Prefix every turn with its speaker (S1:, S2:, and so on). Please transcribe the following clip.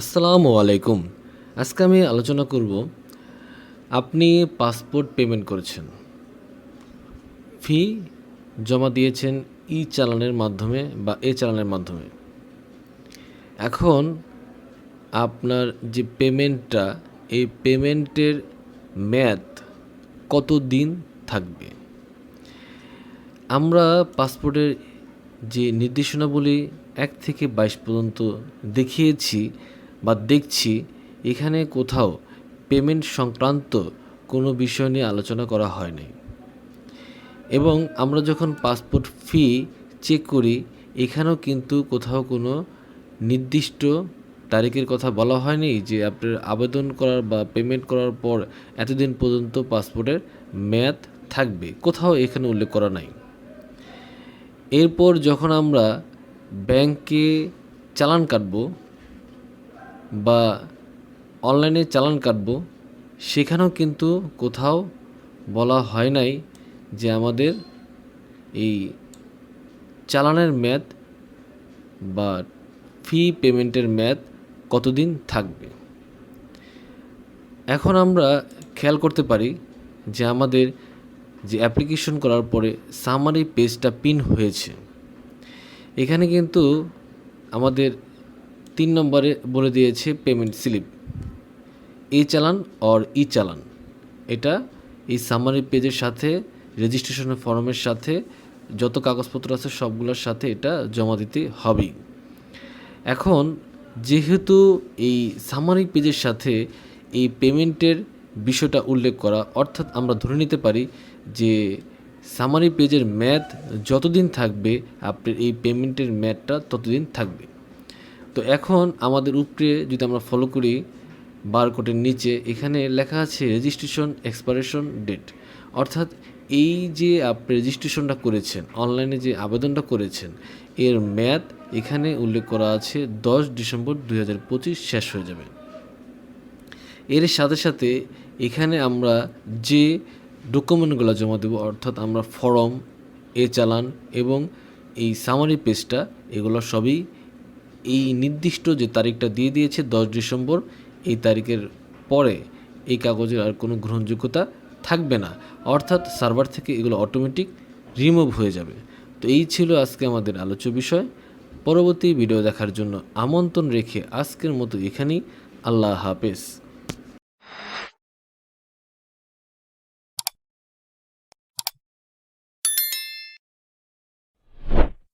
S1: আসসালামু আলাইকুম। আজকে আমি আলোচনা করব, আপনি পাসপোর্ট পেমেন্ট করেছেন। ফি জমা দিয়েছেন ই চালানের মাধ্যমে বা এ চালানের মাধ্যমে। এখন আপনার যে পেমেন্টটা, এই পেমেন্টের মেয়াদ কত দিন থাকবে? আমরা পাসপোর্টের যে নির্দেশনাবলী এক থেকে বাইশ পর্যন্ত দেখিয়েছি বা দেখছি এখানে কোথাও পেমেন্ট সংক্রান্ত কোনো বিষয় নিয়ে আলোচনা করা হয়নি। এবং আমরা যখন পাসপোর্ট ফি চেক করি, এখানেও কিন্তু কোথাও কোনো নির্দিষ্ট তারিখের কথা বলা হয়নি যে আপনার আবেদন করার বা পেমেন্ট করার পর এতদিন পর্যন্ত পাসপোর্টের মেয়াদ থাকবে। কোথাও এখানে উল্লেখ করা নাই। এরপর যখন আমরা ব্যাংকে চালান কাটব বা অনলাইনে চালান কাটবো, সেখানেও কিন্তু কোথাও বলা হয় নাই যে আমাদের এই চালানের মেয়াদ বা ফি পেমেন্টের মেয়াদ কতদিন থাকবে। এখন আমরা খেয়াল করতে পারি যে আমাদের যে অ্যাপ্লিকেশন করার পরে সামারি পেজটা পিন হয়েছে। এখানে কিন্তু আমাদের তিন নম্বরে বলে দিয়েছে পেমেন্ট স্লিপ ই চালান অর ই চালান। এটা এই সামারি পেজের সাথে রেজিস্ট্রেশনের ফর্মের সাথে, যত কাগজপত্র আছে সবগুলোর সাথে এটা জমা দিতে হবেই। এখন, যেহেতু এই সামারি পেজের সাথে এই পেমেন্টের বিষয়টা উল্লেখ করা, অর্থাৎ আমরা ধরে নিতে পারি যে সামারি পেজের ম্যাথ যতদিন থাকবে আপনার এই পেমেন্টের ম্যাথটা ততদিন থাকবে। তো এখন আমাদের উপরে যদি আমরা ফলো করি বারকোডের নিচে, এখানে লেখা আছে রেজিস্ট্রেশন এক্সপায়ারেশন ডেট অর্থাৎ এই যে আপনি রেজিস্ট্রেশনটা করেছেন অনলাইনে যে আবেদনটা করেছেন, এর মেয়াদ এখানে উল্লেখ করা আছে দশ ডিসেম্বর দু হাজার পঁচিশ শেষ হয়ে যাবে। এর সাথে সাথে এখানে আমরা যে ডকুমেন্টগুলো জমা দেবো, অর্থাৎ আমরা ফর্ম এ চালান এবং এই সামারি পেজটা এগুলো সবই এই নির্দিষ্ট যে তারিখটা দিয়ে দিয়েছে দশ ডিসেম্বর, এই তারিখের পরে এই কাগজের আর কোনো গ্রহণযোগ্যতা থাকবে না। অর্থাৎ সার্ভার থেকে এগুলো অটোমেটিক রিমুভ হয়ে যাবে। তো এই ছিল আজকে আমাদের আলোচ্য বিষয়। পরবর্তী ভিডিও দেখার জন্য আমন্ত্রণ রেখে আজকের মতো এখানেই। আল্লাহ হাফেজ।